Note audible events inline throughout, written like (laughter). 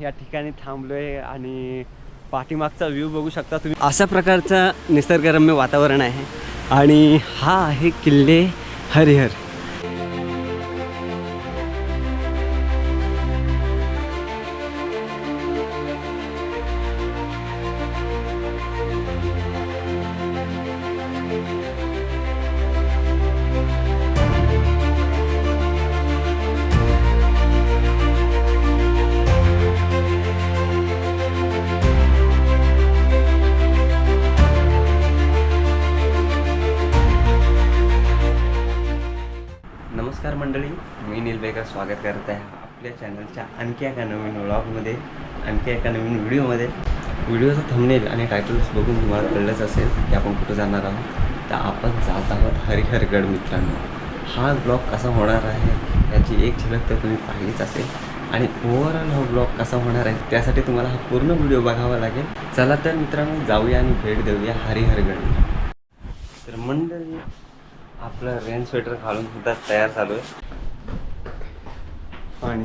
या ठिकाणी थांबलोय आणि पाठीमागचा व्ह्यू बघू शकता तुम्ही. अशा प्रकारचा निसर्गरम्य वातावरण आहे. आणि हा आहे किल्ले हरिहर. चॅनलच्या आणखी एका नवीन व्लॉगमध्ये आणखी एका नवीन व्हिडिओमध्ये व्हिडिओचा थंबनेल आणि टायटल्स बघून तुम्हाला कळलंच असेल की आपण कुठं जाणार आहोत. तर आपण जात आहोत हरिहरगड मित्रांनो. हा ब्लॉग कसा होणार आहे याची एक झलक तर तुम्ही पाहिलीच असेल. आणि ओव्हरऑल हा ब्लॉग कसा होणार आहे त्यासाठी तुम्हाला हा पूर्ण व्हिडिओ बघावा लागेल. चला तर मित्रांनो जाऊया आणि भेट देऊया हरिहरगड. तर मंडळी आपलं रेन स्वेटर घालून सुद्धा तयार झालो आहे. आणि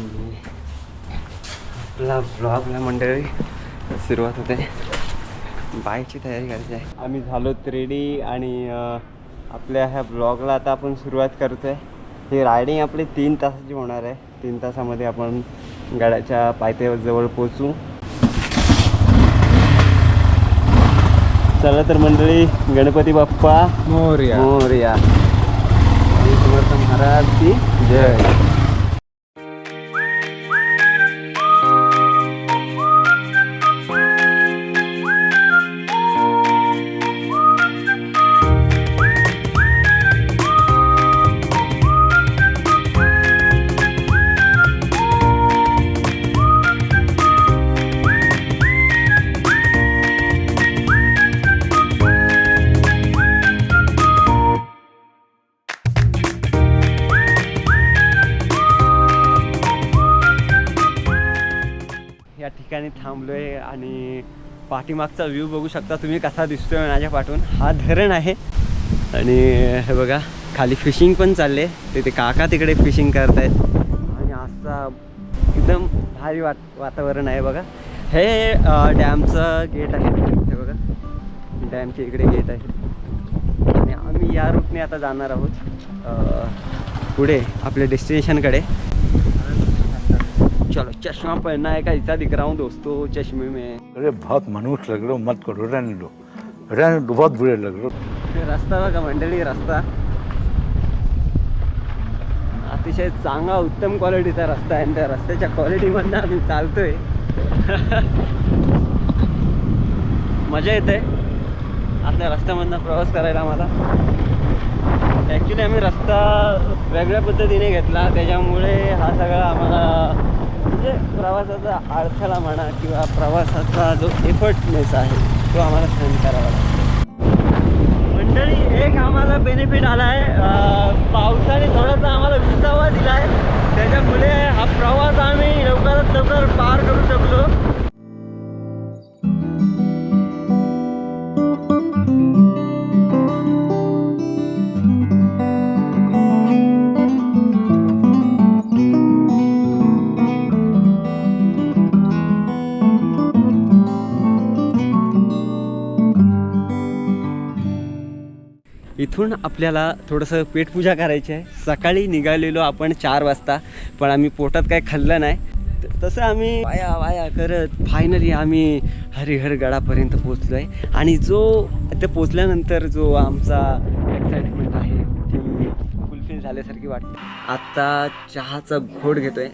आपला ब्लॉगला मंडळी सुरुवात होते. बाईकची तयारी करायची आहे. आम्ही झालो रेडी आणि आपल्या ह्या ब्लॉगला आता आपण सुरुवात करतो आहे ही रायडिंग आपली तीन तासाची होणार आहे. तीन तासामध्ये आपण गडाच्या पायथ्याजवळ पोचू चला तर मंडळी गणपती बाप्पा. मोर्या. मोरया. समर्थ महाराज की जय. पाठीमागचा व्ह्यू बघू शकता. तुम्ही कसा दिसतोय माझ्या पाठून? हा धरण आहे. आणि हे बघा खाली फिशिंग पण चालले तिथे काका तिकडे फिशिंग करतायत. आणि असा एकदम भारी वात वातावरण आहे बघा. हे डॅमचं गेट आहे. हे बघा. डॅमच्या इकडे गेट आहे. आणि आम्ही या रूटने आता जाणार आहोत. पुढे आपल्या डेस्टिनेशनकडे चलो चश्मा पहनना है कैसा दिख रहा हूँ दोस्तों चश्मे में। अरे बहुत मनुष्य लग रहे हो मत करो रहने दो। रहने दो बहुत बुरे लग रहे हो। रस्ता बघा मंडळी रस्ता। अतिशय चांगला उत्तम क्वालिटीचा रस्ता आहे आणि त्या रस्त्याच्या क्वालिटीमधनं आम्ही चालतोय. मजा येते आपल्या रस्त्यामधनं प्रवास करायला मला ॲक्च्युली आम्ही रस्ता वेगळ्या पद्धतीने घेतला त्याच्यामुळे हा सगळा आम्हाला म्हणजे प्रवासाचा अडथळा म्हणा किंवा प्रवासाचा जो एफर्टनेस आहे तो आम्हाला सहन करावा लागतो. मंडळी एक आम्हाला बेनिफिट आला आहे. पावसाने थोडासा आम्हाला विसावा दिला आहे त्याच्यामुळे हा प्रवास आम्ही लवकरात लवकर पार करू शकलो. इथून आपल्याला थोडंसं पेटपूजा करायची आहे. सकाळी निघालेलो आपण चार वाजता पण आम्ही पोटात काय खाल्लं नाही. तसं आम्ही वाया वाया करत फायनली आम्ही हरिहर गडापर्यंत पोचलो आहे आणि जो ते पोचल्यानंतर जो आमचा एक्साइटमेंट आहे ती फुलफिल झाल्यासारखी वाटते. आत्ता चहाचा घोट घेतोय.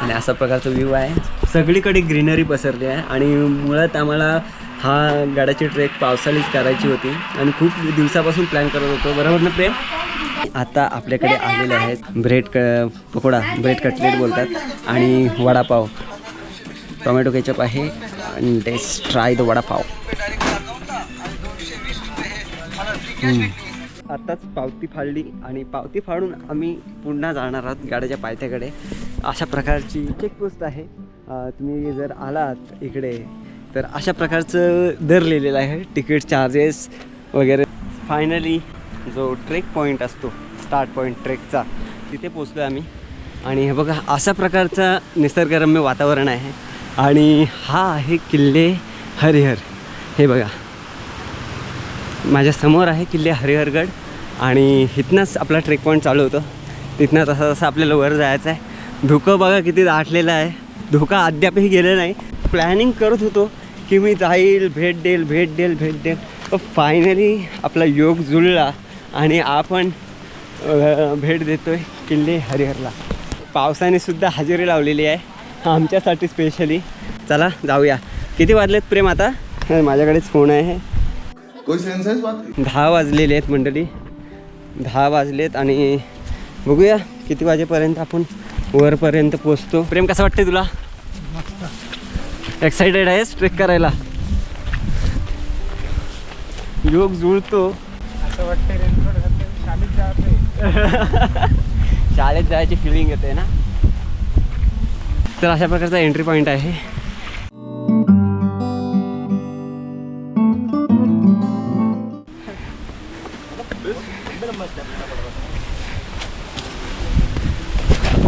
आणि असा प्रकारचा व्ह्यू आहे. सगळीकडे ग्रीनरी पसरली आहे. आणि मुळात आम्हाला हा गाड्याची ट्रेक पावसाळीच करायची होती आणि खूप दिवसापासून प्लॅन करत होतो. बरोबर ना प्रेम? आता आपल्याकडे आलेले आहेत ब्रेड क पकोडा ब्रेड कटलेट बोलतात आणि वडापाव. टोमॅटो केचप आहे आणि लेट्स ट्राय द वडापाव आत्ताच पावती फाडली आणि पावती फाडून आम्ही पुन्हा जाणार आहोत गाड्याच्या पायथ्याकडे. अशा प्रकारची चेकपोस्ट आहे. तुम्ही जर आलात इकडे तर अशा प्रकारचं दर लिहिलेलं आहे. तिकीट चार्जेस वगैरे. फायनली जो ट्रेक पॉईंट असतो स्टार्ट पॉईंट ट्रेकचा तिथे पोचलो आहे आम्ही. आणि हे बघा अशा प्रकारचं निसर्गरम्य वातावरण आहे. आणि हा आहे किल्ले हरिहर. हे बघा. माझ्यासमोर आहे किल्ले हरिहरगड. आणि इथनंच आपला ट्रेक पॉईंट चालू होतं. तिथनं तसं तसं आपल्याला वर जायचं आहे धुकं बघा किती दाटलेलं आहे. धुका अद्यापही गेलं नाही. प्लॅनिंग करत होतो. की मी जाईल भेट देईल भेट देईल भेट देईल. फायनली आपला योग जुळला आणि आपण भेट देतोय किल्ले हरिहरला. पावसाने सुद्धा हजेरी लावलेली आहे. आमच्यासाठी स्पेशली चला जाऊया. किती वाजलेत प्रेम आता? माझ्याकडेच फोन आहे. दहा वाजलेले आहेत मंडळी. दहा वाजलेत आणि बघूया किती वाजेपर्यंत आपण वरपर्यंत पोचतो प्रेम कसं वाटते तुला? एक्साइटेड आहेस? ट्रेक करायला. योग जुळतो. असं वाटतं (laughs) शाळेत जायची फिलिंग येते ना? तर अशा प्रकारचा एंट्री पॉईंट आहे.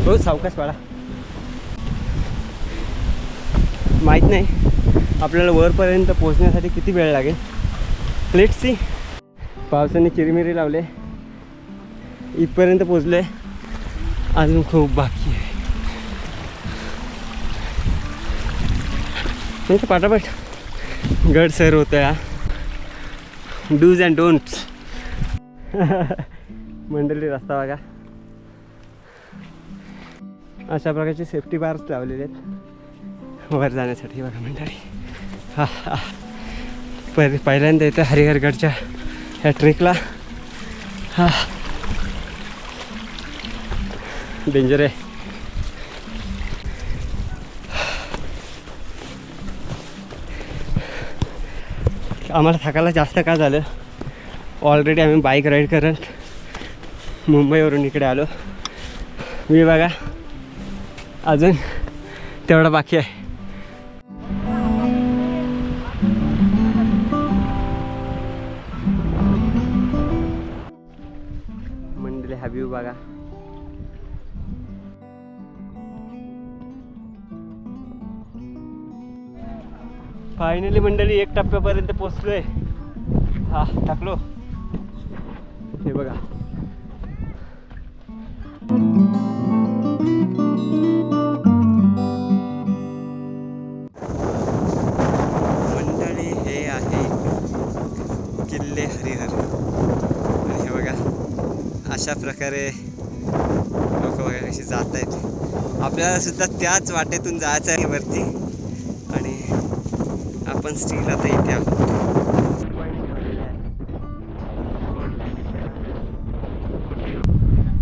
हो सावकाश पाडा माहीत नाही. आपल्याला वरपर्यंत पोहोचण्यासाठी किती वेळ लागेल? लेट सी पावसाने चिरमिरी लावले. इथपर्यंत पोचले अजून खूप बाकी आहे. म्हणजे पाठापाठ गड सर होतं या डूज अँड डोंट्स मंडळी रस्ता बघा. अशा प्रकारचे सेफ्टी बार्स लावलेले आहेत. वर जाण्यासाठी बघा मंडळी. हा हा. पहि पहिल्यांदा येतं हरिहरगडच्या ह्या ट्रेकला. हा. डेंजर आहे. आम्हाला थकायला जास्त का झालं? ऑलरेडी आम्ही बाईक राईड करत मुंबईवरून इकडे आलो. मी बघा अजून तेवढं बाकी आहे. फायनली मंडळी एक टप्प्यापर्यंत पोचलोय हा टाकलो. हे बघा. मंडळी हे आहे किल्ले हरिहर. आणि हे बघा अशा प्रकारे लोक वगैरे कशी जात आहेत आपल्याला सुद्धा त्याच वाटेतून जायचं आहे वरती. आपण स्टील आता इथे आहोत.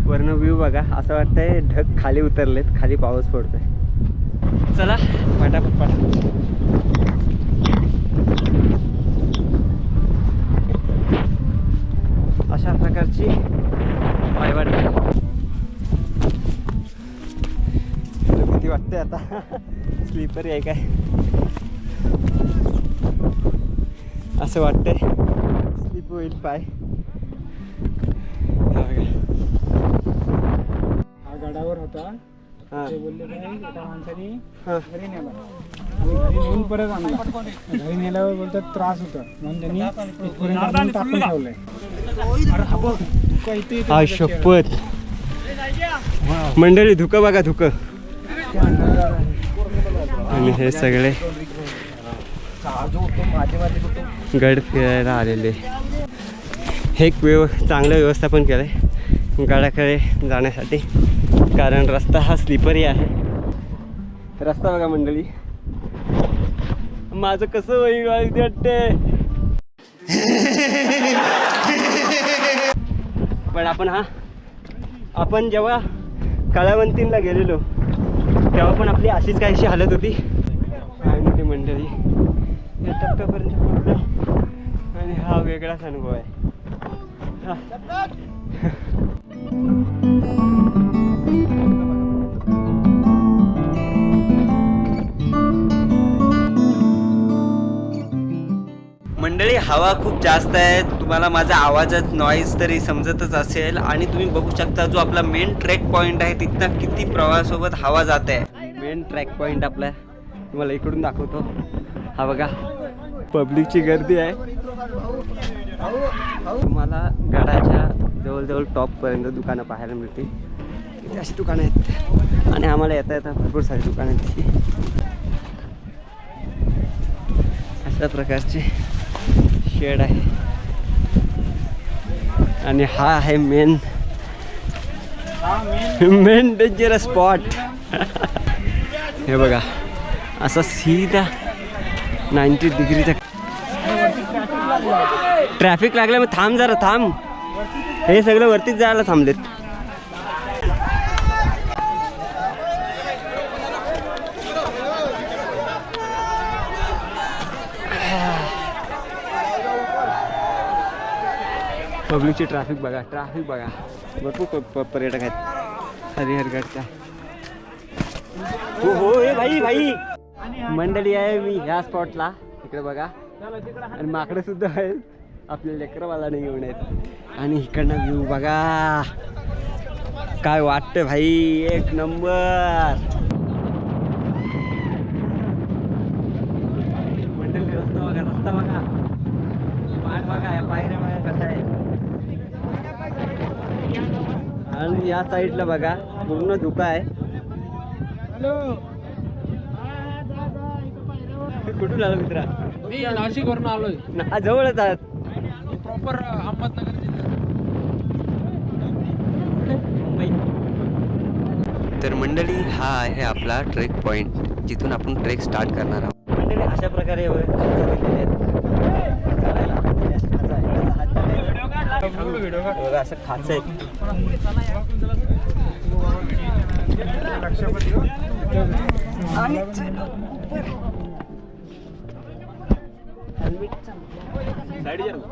वर्ण व्ह्यू बघा. असं वाटतंय ढग खाली उतरलेत. खाली पाऊस पडतोय. चला पटापट पटा. अशा प्रकारची पायवाट तुला भीती वाटते आता? (laughs) स्लीपर आहे काय? असं वाटतंय. स्लीप होईल पाय हा. हा गडावर होता. हा. ते बोलले काय एका माणसाने हा. घरी नेला. आणि घरी नेऊन परत आणला. घरी नेल्यावर बोलतात त्रास होता. म्हणून त्यांनी इथपर्यंत टाकून ठेवलंय. हा. शपथ. मंडळी धुकं बघा धुकं. आणि हे सगळे गड फिरायला आलेले. हे एक व्यव चांगलं व्यवस्थापन केलं आहे गडाकडे जाण्यासाठी. कारण रस्ता हा स्लीपरही आहे. रस्ता बघा मंडळी. माझं कसं होईल वाटते पण आपण हा आपण जेव्हा कळावंतींना गेलेलो तेव्हा पण आपली अशीच काहीशी हालत होती. काय म्हणते मंडळी? टप्प्यापर्यंत हा वेगळाच अनुभव आहे. मंडळी हवा खूप जास्त आहे. तुम्हाला माझा आवाजात नॉईज तरी समजतच असेल आणि तुम्ही बघू शकता जो आपला मेन ट्रॅक पॉईंट आहे तिथनं किती प्रवाहासोबत हवा जात आहे. मेन ट्रॅक पॉईंट आपला तुम्हाला इकडून दाखवतो. हा बघा. पब्लिकची गर्दी आहे. तुम्हाला गडाच्या जवळजवळ टॉपपर्यंत दुकानं पाहायला मिळतील. इथे अशी दुकानं आहेत. आणि आम्हाला येता येता भरपूर सारी दुकानं आहेत अशा प्रकारचे शेड आहे. आणि हा आहे मेन मेन डेंजरस स्पॉट हे बघा. असा सीधा नाईन्टी डिग्रीचा. ट्रॅफिक लागलं मग थांब जरा थांब. हे सगळं वरतीच जायला थांबलेत. पब्लिकची ट्रॅफिक बघा ट्रॅफिक बघा. भरपूर प- पर्यटक आहेत. हरिहरगडच्या. हो हो ए भाई भाई. मंडळी आहे मी ह्या स्पॉटला इकडे बघा. आणि माकडे सुद्धा आहेत. आपल्या लेकरवाला नाही घेऊन आहेत. आणि इकडनं व्ह्यू बघा. काय वाटतं भाई? एक नंबर. मंडळी रस्ता बघा रस्ता बघा. बघा या पायऱ्या कसा आहे आणि या साईडला बघा. पूर्ण धुका आहे. कुठून आला मित्रा? मी नाशिकवरून आलोय. ना जवळच आहात. प्रॉपर अहमदनगर तर मंडळी हा आहे आपला ट्रेक पॉइंट. जिथून आपण ट्रेक स्टार्ट करणार आहोत. मंडळी अशा प्रकारे हात खाचा आहे. हात चालायला.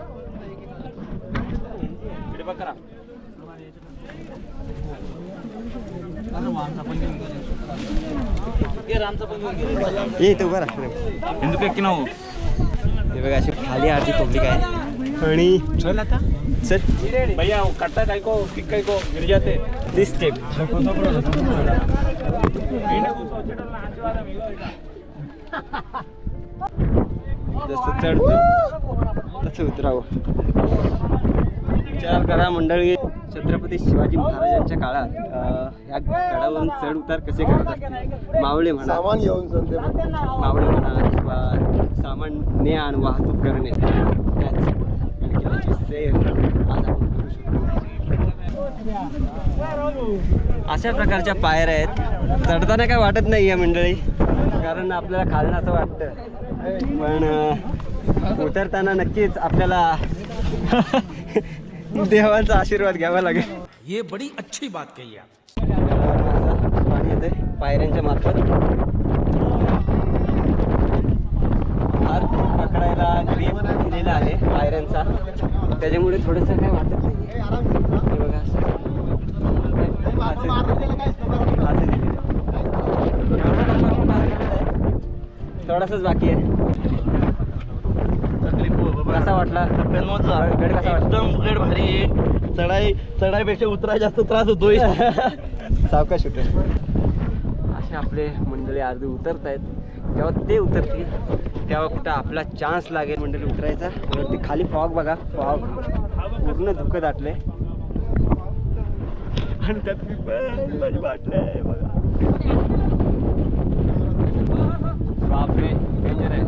हे बघा हे अशी खाली आरती पब्लिक आहे. आणि चल आता. चल. भैया कट्टा काय को किक काय को गिर जाते दिस (laughs) स्टेप जसं चढतो तसं उतरावं. विचार करा मंडळी छत्रपती शिवाजी महाराजांच्या काळात ह्या गडावरून चढ उतार कसे करत असतील? मावळे म्हणा सामान घेऊन सध्या मावळे म्हणा किंवा सामान ने आण वाहतूक करणे त्याच आज आपण करू शकतो. अशा प्रकारच्या पायऱ्या आहेत. चढताना काय वाटत नाही या मंडळी कारण आपल्याला खालनं असं वाटतं. पण उतरताना नक्कीच आपल्याला (laughs) देवांचा आशीर्वाद घ्यावा लागेल. ये बड़ी अच्छी बात कही पाणी येते पायऱ्यांच्या मार्फत हात पकडायला ग्रीप दिलेला आहे पायऱ्यांचा. त्याच्यामुळे थोडंसं काय वाटत नाही बघा. थोडासाच बाकी आहे. कसा वाटला? गड कसा वाटला? एकदम गड भारी. आहे चढाई चढाईपेक्षा उतराय जास्त त्रास होतोय. (laughs) सावकाश उतर. असे आपले मंडळी अर्धे उतरत आहेत तेव्हा ते उतरतील तेव्हा कुठं आपला चान्स लागेल मंडळी उतरायचा. वरती खाली फॉग बघा. फॉग पूर्ण धुकं दाटले आणि त्यात मी पण माझी बाटल्या आहे बघा. बापरे डेंजर आहे.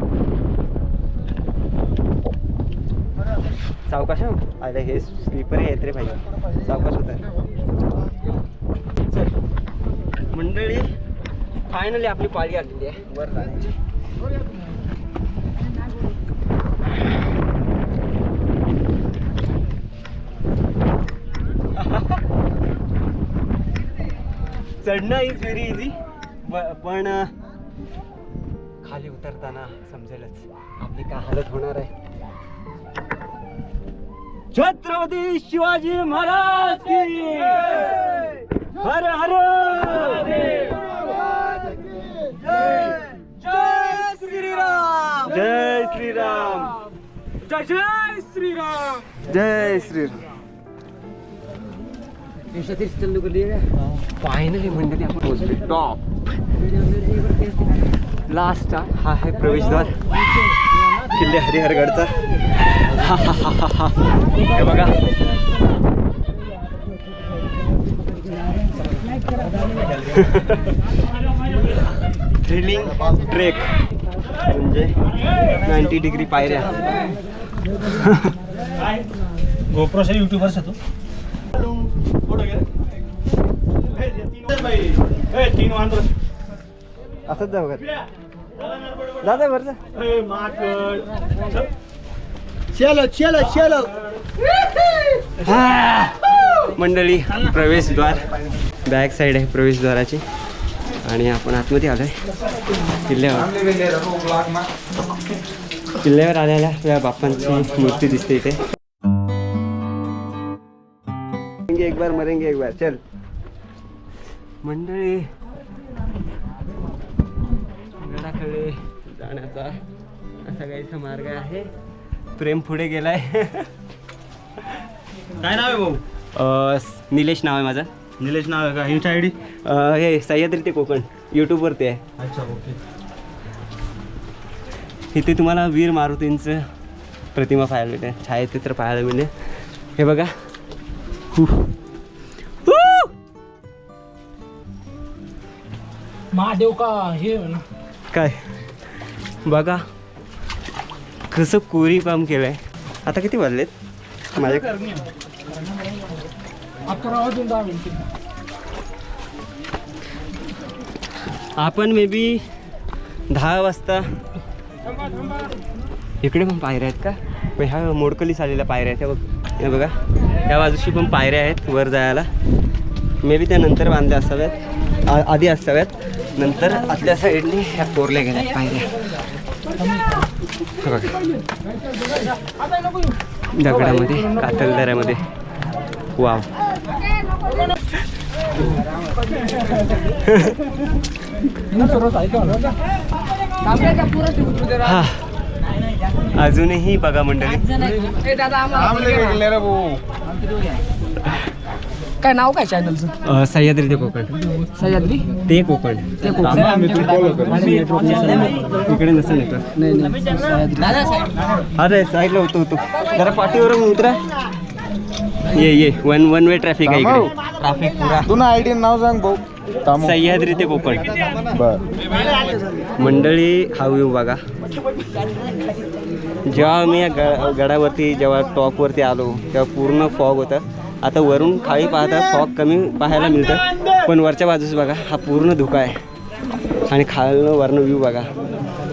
सावकाश हं. अरे हे स्लीपर आहेत रे भाई. सावकाश होत चल. मंडळी फायनली आपली पाळी आलेली आहे. वर जाण्याची. चढणं इज व्हेरी इझी पण खाली उतरताना समजेलच. आपली काय हालत होणार आहे? छत्रपती शिवाजी महाराज की हर हर जय श्रीराम! जय श्रीराम जय श्रीराम! जय श्री फायनली मंडळी आपण पोहोचलो टॉप लास्ट हा आहे प्रवेशद्वार. किल्ले हरिहरगडचा. हा हा हा हा हा हे बघा थ्रिलिंग ट्रेक म्हणजे नाईन्टी डिग्री पायऱ्या गोप्रोच्या युट्यूबर्स होतो तीन वांद्र असंच जाऊ का? जा. जा वरचा चलो. चलो चलो मंडळी प्रवेशद्वार. बॅक साईड आहे प्रवेशद्वाराची. आणि आपण आतमध्ये आलोय. किल्ल्यावर. किल्ल्यावर आलेल्या आपल्या बाप्पांची मूर्ती दिसते इथे. मरेंगे एक बार मरेंगे एक बार. चल. मंडळी गडाकडे जाण्याचा असा काहीसा मार्ग आहे. प्रेम पुढे गेलाय. काय नाव आहे भाऊ? निलेश नाव आहे माझं. निलेश नाव आहे का? इंस्टा आय डी हे सह्याद्री ते कोकण. यूट्यूबवरती आहे. अच्छा ओके. इथे तुम्हाला वीर मारुतींचं प्रतिमा पाहायला मिळते. छायाचित्र पाहायला मिळते. हे बघा. हु. हु! महादेव का? हे ना. काय? बघा कसं कोरी काम केलं आहे आता किती वाजलेत? माझ्या आपण मे बी दहा वाजता इकडे पण पायऱ्या आहेत का? पण ह्या मोडकलीस आलेल्या पायऱ्या आहेत. बघ हे बघा. ह्या बाजूशी पण पायऱ्या आहेत वर जायला. मे बी त्या नंतर बांधल्या असाव्यात आ- आधी असाव्यात. नंतर आतल्या साईडने ह्या कोरल्या गेल्या पायऱ्या. दगडामध्ये कातलदऱ्यामध्ये. वाव. हा. अजूनही बघा मंडळी. काय नाव काय चॅनलचं अ, सह्याद्री ते कोकण. सह्याद्री? ते कोकण. ते इकडे नसेल नेटवर्क नाही नाही. सह्याद्री. अरे साईडला होतो होतो. जरा पाठीवरून उतरा. ये ये. वन वन वे ट्रॅफिक आहे इकडे. ट्रॅफिक पुरा. तू ना आयडी नाव सांग भाऊ. सह्याद्री ते कोकण. बर. मंडळी हा व्ह्यू बघा. जेव्हा मी या ग गडावरती जेव्हा टॉपवरती आलो तेव्हा पूर्ण फॉग होता. आता वरून खाली पाहता फॉग कमी पाहायला मिळतं पण वरच्या बाजूस बघा हा पूर्ण धुका आहे. आणि खालनं वरनं व्ह्यू बघा.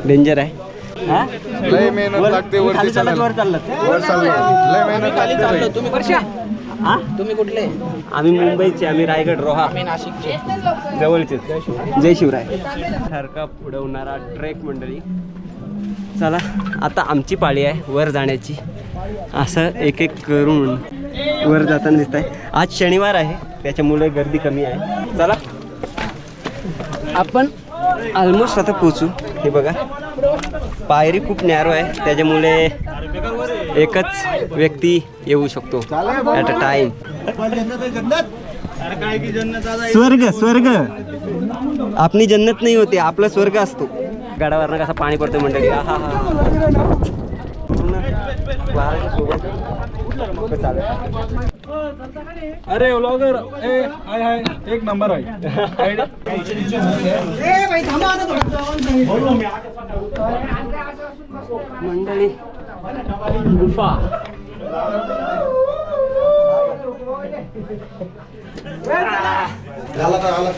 डेंजर आहे. हा? लय मेहनत वर- लागते तुम्ही वरती खाली चालत चढायला. वर चाललात. वर चाललं. लय मेहनत लागते. बाई. तुम्ही वर्षा हा? तुम्ही कुठले? आम्ही मुंबईचे आम्ही रायगड रोहा. आम्ही नाशिकचे. जवळचे जय शिवराय. सारखा उडवणारा ट्रेक मंडळी. चला आता आमची पाळी आहे वर जाण्याची. असं एक एक करून वर जाताना दिसत आहे आज शनिवार आहे त्याच्यामुळे गर्दी कमी आहे. चला. आपण ऑलमोस्ट आता पोचू हे बघा. पायरी खूप नॅरो आहे त्याच्यामुळे एकच व्यक्ती येऊ शकतो ॲट अ टाइम स्वर्ग स्वर्ग. आपली जन्नत नाही होते आपला स्वर्ग असतो. गडावरनं कसा पाणी पडतं म्हणतो हा हा हा अरे व्लॉगर ए हाय हाय एक नंबर आहे. मंडळी गुफा. झाला तर आला.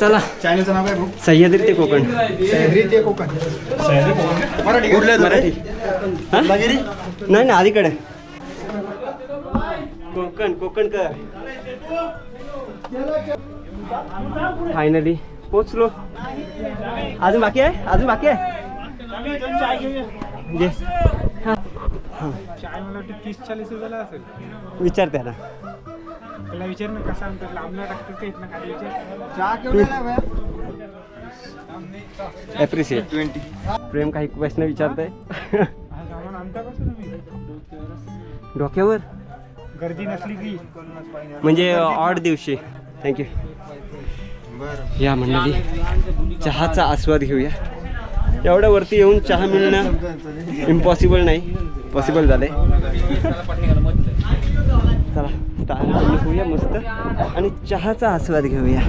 चला चॅनलचं नाव काय? सह्याद्री ते कोकण. सह्याद्री ते कोकण. मराठी. कुठलं मराठी? नाही ना अलीकडे. कोकण कोकण कर. फायनली पोचलो. अजून बाकी आहे? अजून बाकी आहे? जे हा. त्याला विचार ना कसा लांबला टाकतात का इथनं खाली विचार. ॲप्रिशिएट ट्वेंटी प्रेम काही प्रश्न विचारतंय? हा सामान आणता कसं तुम्ही? डोक्यावर? गर्दी नसली की. म्हणजे ऑड दिवशी. थँक्यू या मंडळी चहाचा आस्वाद घेऊया. एवढ्या वरती येऊन चहा मिळणं इम्पॉसिबल नाही. पॉसिबल झालंय. (laughs) चला. स्टार होऊया मस्त. आणि चहाचा आस्वाद घेऊया.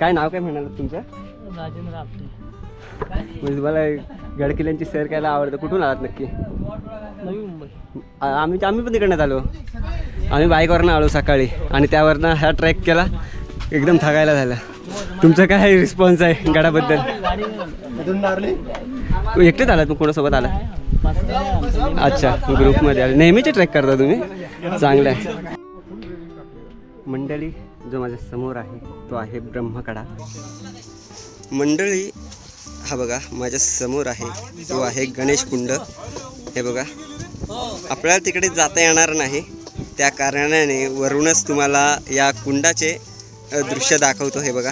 काय नाव काय म्हणाल तुमचं? राजेंद्र आपटे. म्हणजे तुम्हाला गडकिल्ल्यांची सैर करायला आवडतं. कुठून आलात नक्की? नवी मुंबई. आम्ही आम्ही पण तिकडनं आलो. आम्ही बाईकवरनं आलो सकाळी. आणि त्यावरनं हा ट्रॅक केला. एकदम थकायला झाला. तुमचा काय रिस्पॉन्स आहे गडाबद्दल? एकटेच आलात मग कोणासोबत आला? अच्छा ग्रुपमध्ये आले. नेहमीचे ट्रॅक करता तुम्ही? चांगलं आहे. मंडळी जो माझ्यासमोर आहे तो आहे ब्रह्मकडा. मंडळी हा बघा माझ्यासमोर आहे तो आहे गणेश कुंड. हे बघा आपल्याला तिकडे जाता येणार नाही. त्या कारणाने वरूनच तुम्हाला या कुंडाचे दृश्य दाखवतो हे बघा.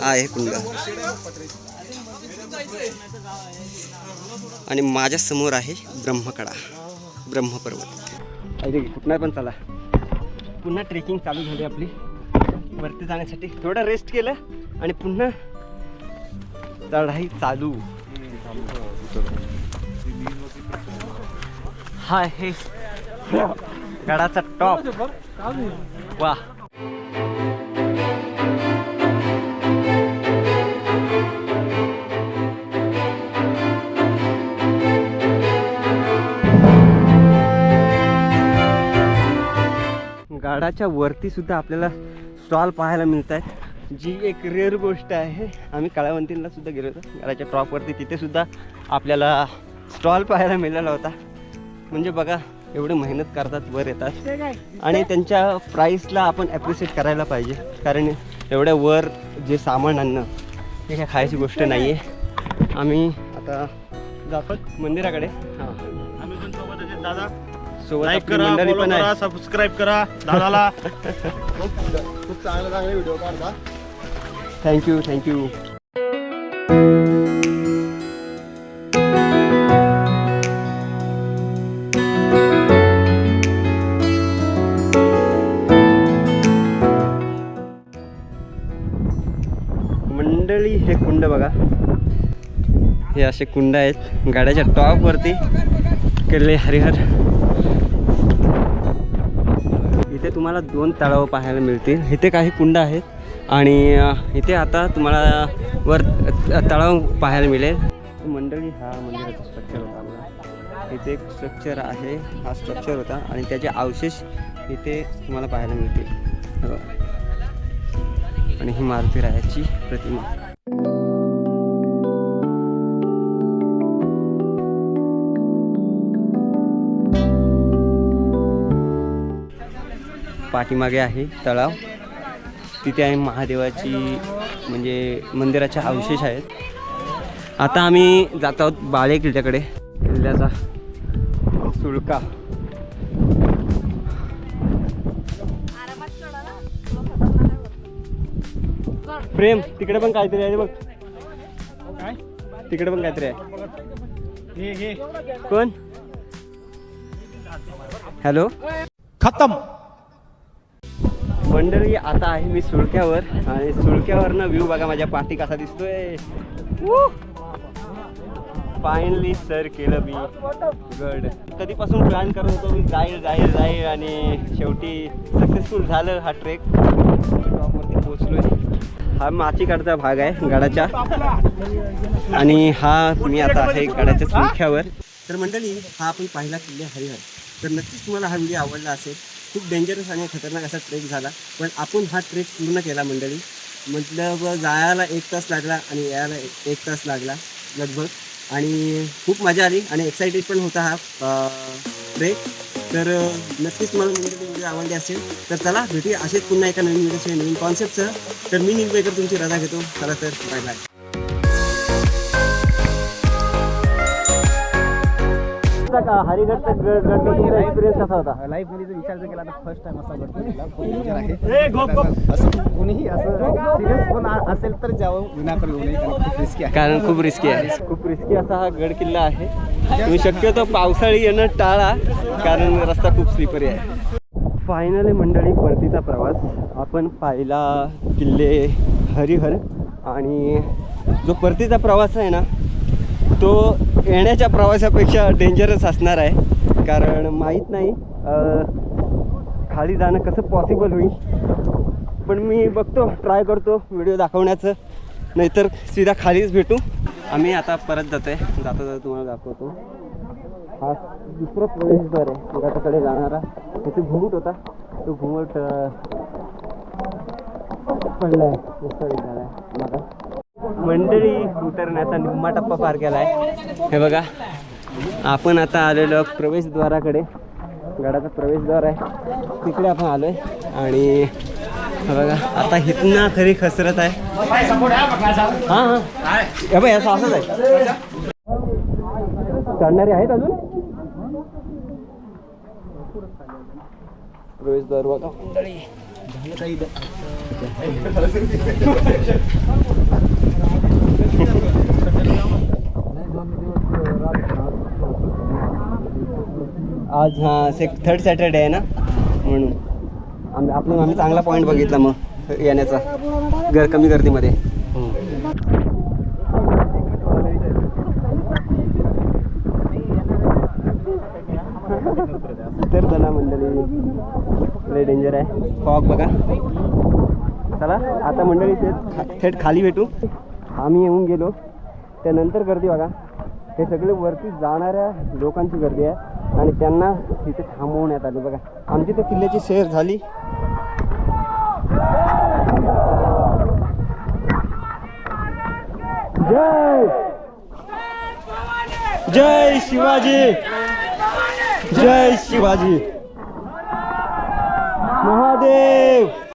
हा आहे कुंड. आणि माझ्यासमोर आहे ब्रह्मकडा ब्रह्मपर्वत. अरे कुठणार पण चला. पुन्हा ट्रेकिंग चालू झाली आपली. वरती जाण्यासाठी थोडं रेस्ट केलं आणि पुन्हा चढाई चालू. हा हे. गडाचा टॉप वा. गाडाच्या वरती सुद्धा आपल्याला स्टॉल पाहायला मिळत आहेत जी एक रेअर गोष्ट आहे आम्ही काळावंतींना सुद्धा गेलो होतो. गाडाच्या टॉपवरती तिथे सुद्धा आपल्याला स्टॉल पाहायला मिळाला होता. म्हणजे बघा एवढे मेहनत करतात वर येतात. आणि त्यांच्या प्राईसला आपण ॲप्रिशिएट करायला पाहिजे. कारण एवढ्या वर जे सामान आणणं हे काय खायची गोष्ट नाही आहे आम्ही आता जातो मंदिराकडे. हां. आम्ही पण सोबत आहे दादा सोबत लाईक आपली करा मंडळी follow पण करा आहे सबस्क्राईब करा दादाला. खूप चांगले चांगले व्हिडिओ काढता थँक्यू थँक्यू मंडळी हे कुंड बघा. हे असे कुंड आहेत. गाड्याच्या टॉपवरती किल्ले हरिहर. इथे तुम्हाला दोन तळाव पाहायला मिळतील. इथे काही कुंड आहेत आणि इथे आता तुम्हाला वर तळाव पाहायला मिळेल. मंडळी हा मंदिराचा स्ट्रक्चर होता आपला इथे एक स्ट्रक्चर आहे. हा स्ट्रक्चर होता आणि त्याचे अवशेष इथे तुम्हाला पाहायला मिळतील. आणि ही मारुती रायाची प्रतिमा. पाठीमागे आहे तलाव. तिथे आहे महादेवाची म्हणजे मंदिराचे अवशेष आहेत. आता आम्ही जात आहोत बाळे किल्ल्याकडे. किल्ल्याचा सुळका. प्रेम तिकडे पण काहीतरी आहे बघ. काय तिकडे पण काहीतरी आहे. हे हे. कोण? हॅलो? खतम. मंडळी आता आहे मी सुळक्यावर. आणि सुळक्यावरनं व्ह्यू बघा माझ्या पाठी कसा दिसतोय. फायनली सर केलं मी. गड कधीपासून प्लॅन करत होतो मी? जाईल जाईल जाईल आणि शेवटी सक्सेसफुल झालं हा ट्रेक टॉपवरती पोहोचलोय. हा माचीकडचा भाग आहे गडाच्या. आणि हा मी आता आहे गडाच्या सुळख्यावर तर मंडळी हा आपण पाहिला किल्ले हरिहर. तर नक्कीच तुम्हाला हा व्हिडिओ आवडला असेल. खूप डेंजरस आणि खतरनाक असा ट्रेक झाला. पण आपण हा ट्रेक पूर्ण केला मंडळी. मतलब जायला एक तास लागला आणि यायला एक तास लागला लगभग. आणि खूप मजा आली आणि एक्साइटेड पण होता हा ट्रेक तर नक्कीच तुम्हाला मंडळी व्हिडिओ आवडली असेल तर चला भेटूया असेच पुन्हा एका नवीन व्हिडिओच्या नवीन कॉन्सेप्टचं तर मी निलवेकर तुमची रजा घेतो. चला तर बाय बाय हरिगडचा का? हरिगडचा गड गड तुमचा एक्सपिरियन्स कसा होता? लाईफमध्ये जर विचार जर केला तर फर्स्ट टाइम असा (laughs) असं कोणीही असं सिरियस कोण असेल तर जावं. विनाकारण येऊ नये. कारण खूप रिस्की आहे. कारण खूप रिस्की आहे. खूप रिस्की असा हा गड किल्ला आहे. तुम्ही शक्यतो पावसाळी येणं टाळा कारण रस्ता खूप स्लिपरी आहे. फायनली मंडळी परतीचा प्रवास. आपण पाहिला किल्ले हरिहर आणि जो परतीचा प्रवास आहे ना तो येण्याच्या प्रवासापेक्षा डेंजरस असणार आहे. कारण माहीत नाही खाली जाणं कसं पॉसिबल होईल. पण मी बघतो ट्राय करतो व्हिडिओ दाखवण्याचं. नाहीतर सीधा खालीच भेटू. आम्ही आता परत जातो आहे जाता जाता तुम्हाला दाखवतो. हा दुसरा प्रवेशद्वार आहे. गटाकडे जाणारा. तिथे घुमट होता. तो घुमट अं, पडलाय. विचार आहे मला मंडळी उतरण्याचा निम्मा टप्पा पार केला आहे हे बघा आपण आता आलेलो प्रवेशद्वाराकडे. गडाचा प्रवेशद्वार आहे. तिकडे आपण आलोय. आणि हे बघा आता हितना खरी खसरत आहे. हां हां. हे असं असंच आहे. चढणारे आहेत अजून? प्रवेशद्वार बघा. मंडळी (laughs) आज हां से थर्ड सॅटर्डे आहे ना? म्हणून. आम्ही आपण आम्ही चांगला पॉईंट बघितला मग येण्याचा. गर कमी गर्दीमध्ये. तर चला मंडळी लय डेंजर आहे. फॉग बघा. चला आता मंडळी ते थेट खाली भेटू. आम्ही येऊन गेलो. त्यानंतर गर्दी बघा. हे सगळे वरती जाणाऱ्या लोकांची गर्दी आहे. आणि त्यांना तिथे थांबवण्यात आले. बघा आमची तर किल्ल्याची सैर झाली. जय! जय शिवाजी! जय शिवाजी! महादेव!